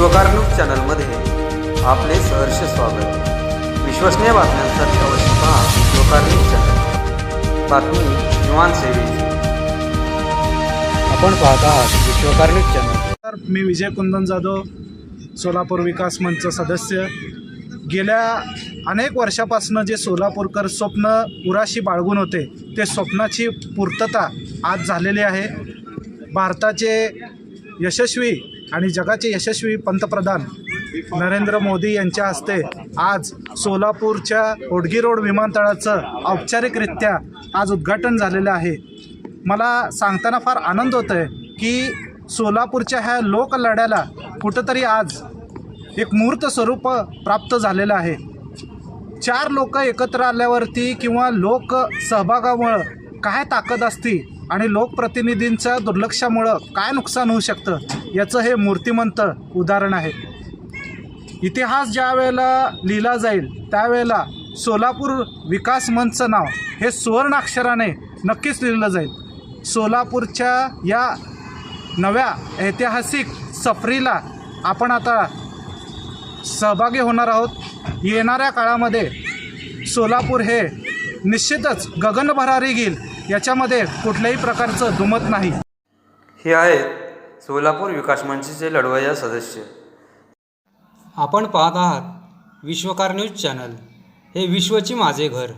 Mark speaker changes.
Speaker 1: विश्वकार चॅनलमध्ये आपले सहर्ष स्वागत. विश्वसनीय बातम्यांसाठी अवश्य पहा विश्वकार चॅनल. बातमी किमान सेवेची. आपण पाहत आहात विश्वकार चॅनल.
Speaker 2: तर मी विजय कुंदन जाधव सोलापूर विकास मंच सदस्य. गेल्या अनेक वर्षापासून जे सोलापूरकर स्वप्न उराशी बाळगून होते ते स्वप्नाची पूर्तता आज झालेली आहे. भारताचे यशस्वी आणि जगाचे यशस्वी पंतप्रधान नरेंद्र मोदी यांच्या हस्ते आज सोलापूरच्या होडगी रोड विमानतळाचं औपचारिकरित्या आज उद्घाटन झालेलं आहे. मला सांगताना फार आनंद होतो आहे की सोलापूरच्या ह्या लोकलढ्याला कुठंतरी आज एक मूर्त स्वरूप प्राप्त झालेलं आहे. चार लोक एकत्र आल्यावरती किंवा लोक सहभागामुळं काय ताकद असती आणि लोकप्रतिनिधींच्या दुर्लक्षामुळं काय नुकसान होऊ शकतं याचं हे मूर्तिमंत उदाहरण आहे. इतिहास ज्या वेळेला लिहिला जाईल त्यावेळेला सोलापूर विकास मंचचं नाव हे सुवर्ण अक्षराने नक्कीच लिहिलं जाईल. सोलापूरच्या या नव्या ऐतिहासिक सफरीला आपण आता सहभागी होणार आहोत. येणाऱ्या काळामध्ये सोलापूर हे निश्चितच गगनभरारी घेईल. याच्यामध्ये कुठल्याही प्रकारचं दुमत नाही.
Speaker 1: हे आहेत सोलापूर विकास मंचचे लढवय्या सदस्य.
Speaker 3: आपण पाहत आहात विश्वकार न्यूज चॅनल. हे विश्वची माझे घर.